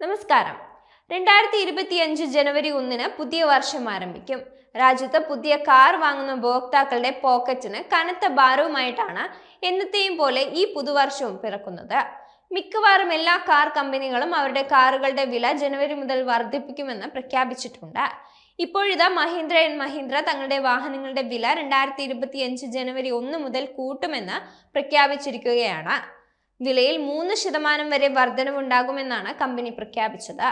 നമസ്കാരം. രണ്ടായിരത്തി ഇരുപത്തിയഞ്ച് ജനുവരി ഒന്നിന് പുതിയ വർഷം ആരംഭിക്കും. രാജ്യത്ത് പുതിയ കാർ വാങ്ങുന്ന ഉപഭോക്താക്കളുടെ പോക്കറ്റിന് കനത്ത ഭാരവുമായിട്ടാണ് എന്നത്തെയും പോലെ ഈ പുതുവർഷവും പിറക്കുന്നത്. മിക്കവാറും എല്ലാ കാർ കമ്പനികളും അവരുടെ കാറുകളുടെ വില ജനുവരി മുതൽ വർദ്ധിപ്പിക്കുമെന്ന് പ്രഖ്യാപിച്ചിട്ടുണ്ട്. ഇപ്പോഴിതാ മഹീന്ദ്ര ആൻഡ് മഹീന്ദ്ര തങ്ങളുടെ വാഹനങ്ങളുടെ വില രണ്ടായിരത്തി ഇരുപത്തിയഞ്ച് ജനുവരി ഒന്ന് മുതൽ കൂട്ടുമെന്ന് പ്രഖ്യാപിച്ചിരിക്കുകയാണ്. വിലയിൽ മൂന്ന് ശതമാനം വരെ വർധനവുണ്ടാകുമെന്നാണ് കമ്പനി പ്രഖ്യാപിച്ചത്.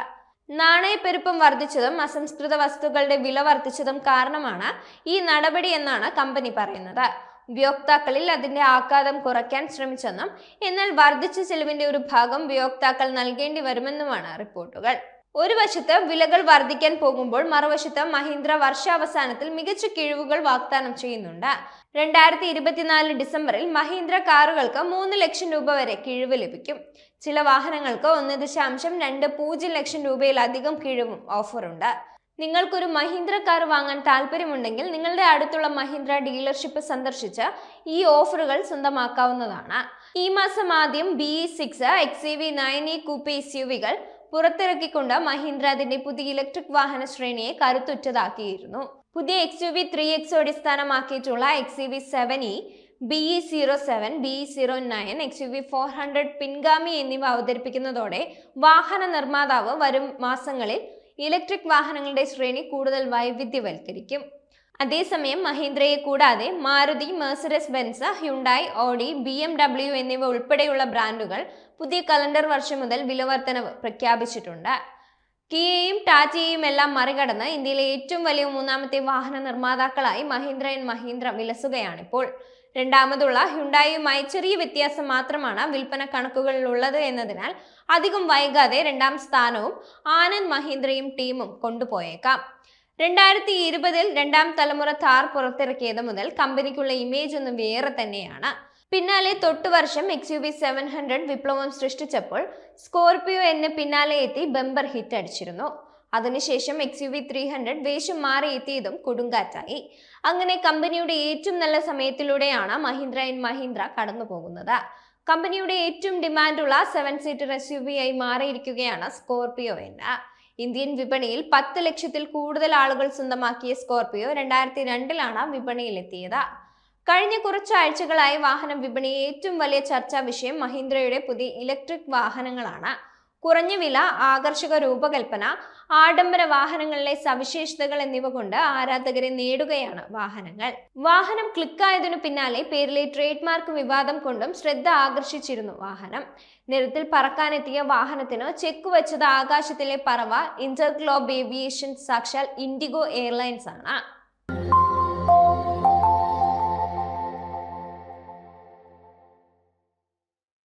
നാണയപ്പെരുപ്പം വർദ്ധിച്ചതും അസംസ്കൃത വസ്തുക്കളുടെ വില വർദ്ധിച്ചതും കാരണമാണ് ഈ നടപടി എന്നാണ് കമ്പനി പറയുന്നത്. ഉപയോക്താക്കളിൽ അതിന്റെ ആഘാതം കുറയ്ക്കാൻ ശ്രമിച്ചെന്നും എന്നാൽ വർദ്ധിച്ച ചെലവിന്റെ ഒരു ഭാഗം ഉപയോക്താക്കൾ നൽകേണ്ടി വരുമെന്നുമാണ് റിപ്പോർട്ടുകൾ. ഒരു വശത്ത് വിലകൾ വർദ്ധിക്കാൻ പോകുമ്പോൾ മറുവശത്ത് മഹീന്ദ്ര വർഷാവസാനത്തിൽ മികച്ച കിഴിവുകൾ വാഗ്ദാനം ചെയ്യുന്നുണ്ട്. രണ്ടായിരത്തി ഇരുപത്തിനാല് ഡിസംബറിൽ മഹീന്ദ്ര കാറുകൾക്ക് മൂന്ന് ലക്ഷം രൂപ വരെ കിഴിവ് ലഭിക്കും. ചില വാഹനങ്ങൾക്ക് ഒന്ന് ദശാംശം രണ്ട് പൂജ്യം ലക്ഷം രൂപയിലധികം കിഴിവും ഓഫറുണ്ട്. നിങ്ങൾക്കൊരു മഹീന്ദ്ര കാർ വാങ്ങാൻ താല്പര്യമുണ്ടെങ്കിൽ നിങ്ങളുടെ അടുത്തുള്ള മഹീന്ദ്ര ഡീലർഷിപ്പ് സന്ദർശിച്ച് ഈ ഓഫറുകൾ സ്വന്തമാക്കാവുന്നതാണ്. ഈ മാസം ആദ്യം B six X V nine E coupe S U വികൾ പുറത്തിറക്കിക്കൊണ്ട് മഹീന്ദ്ര അതിന്റെ പുതിയ ഇലക്ട്രിക് വാഹന ശ്രേണിയെ കരുത്തുറ്റതാക്കിയിരുന്നു. പുതിയ X U V three X അടിസ്ഥാനമാക്കിയിട്ടുള്ള X U V seven E B E zero seven B E zero nine X U V four hundred പിൻഗാമി എന്നിവ അവതരിപ്പിക്കുന്നതോടെ വാഹന നിർമ്മാതാവ് വരും മാസങ്ങളിൽ ഇലക്ട്രിക് വാഹനങ്ങളുടെ ശ്രേണി കൂടുതൽ വൈവിധ്യവൽക്കരിക്കും. അതേസമയം മഹീന്ദ്രയെ കൂടാതെ Maruti Mercedes Benz Hyundai Audi B M W എന്നിവ ഉൾപ്പെടെയുള്ള ബ്രാൻഡുകൾ പുതിയ കലണ്ടർ വർഷം മുതൽ വിലവർത്തനവ് പ്രഖ്യാപിച്ചിട്ടുണ്ട്. കിയയും ടാറ്റയെയും എല്ലാം മറികടന്ന് ഇന്ത്യയിലെ ഏറ്റവും വലിയ മൂന്നാമത്തെ വാഹന നിർമ്മാതാക്കളായി മഹീന്ദ്ര ആൻഡ് മഹീന്ദ്ര വിലസുകയാണിപ്പോൾ. രണ്ടാമതുള്ള ഹ്യുണ്ടായുമായി ചെറിയ വ്യത്യാസം മാത്രമാണ് വിൽപ്പന കണക്കുകളിലുള്ളത് എന്നതിനാൽ അധികം വൈകാതെ രണ്ടാം സ്ഥാനവും ആനന്ദ് മഹീന്ദ്രയും ടീമും കൊണ്ടുപോയേക്കാം. രണ്ടായിരത്തി ഇരുപതിൽ രണ്ടാം തലമുറ താർ പുറത്തിറക്കിയത് മുതൽ കമ്പനിക്കുള്ള ഇമേജ് ഒന്നും വേറെ തന്നെയാണ്. പിന്നാലെ തൊട്ടു വർഷം X U V seven hundred വിപ്ലവം സൃഷ്ടിച്ചപ്പോൾ സ്കോർപിയോ എന്ന് പിന്നാലെ എത്തി ബെമ്പർ ഹിറ്റ് അടിച്ചിരുന്നു. അതിനുശേഷം X U V three hundred വേഷം മാറി എത്തിയതും കൊടുങ്കാറ്റായി. അങ്ങനെ കമ്പനിയുടെ ഏറ്റവും നല്ല സമയത്തിലൂടെയാണ് മഹീന്ദ്ര ആൻഡ് മഹീന്ദ്ര കടന്നു പോകുന്നത് കമ്പനിയുടെ ഏറ്റവും ഡിമാൻഡുള്ള seven seater S U V ആയി മാറിയിരിക്കുകയാണ് സ്കോർപിയോ എന്ന്. ഇന്ത്യൻ വിപണിയിൽ പത്ത് ലക്ഷത്തിൽ കൂടുതൽ ആളുകൾ സ്വന്തമാക്കിയ സ്കോർപിയോ രണ്ടായിരത്തി രണ്ടിലാണ് വിപണിയിലെത്തിയത്. കഴിഞ്ഞ കുറച്ചാഴ്ചകളായി വാഹന വിപണിയെ ഏറ്റവും വലിയ ചർച്ചാ വിഷയം മഹീന്ദ്രയുടെ പുതിയ ഇലക്ട്രിക് വാഹനങ്ങളാണ്. കുറഞ്ഞ വില ആകർഷക രൂപകൽപ്പന ആഡംബര വാഹനങ്ങളിലെ സവിശേഷതകൾ എന്നിവ കൊണ്ട് ആരാധകരെ നേടുകയാണ് വാഹനങ്ങൾ. വാഹനം ക്ലിക്കായതിനു പിന്നാലെ പേരിലെ ട്രേഡ് മാർക്ക് വിവാദം കൊണ്ടും ശ്രദ്ധ ആകർഷിച്ചിരുന്നു വാഹനം. നിരത്തിൽ പറക്കാനെത്തിയ വാഹനത്തിന് ചെക്ക് വെച്ചത് ആകാശത്തിലെ പറവ ഇന്റർഗ്ലോബ് ഏവിയേഷൻ സാക്ഷാൽ ഇൻഡിഗോ എയർലൈൻസ് ആണ്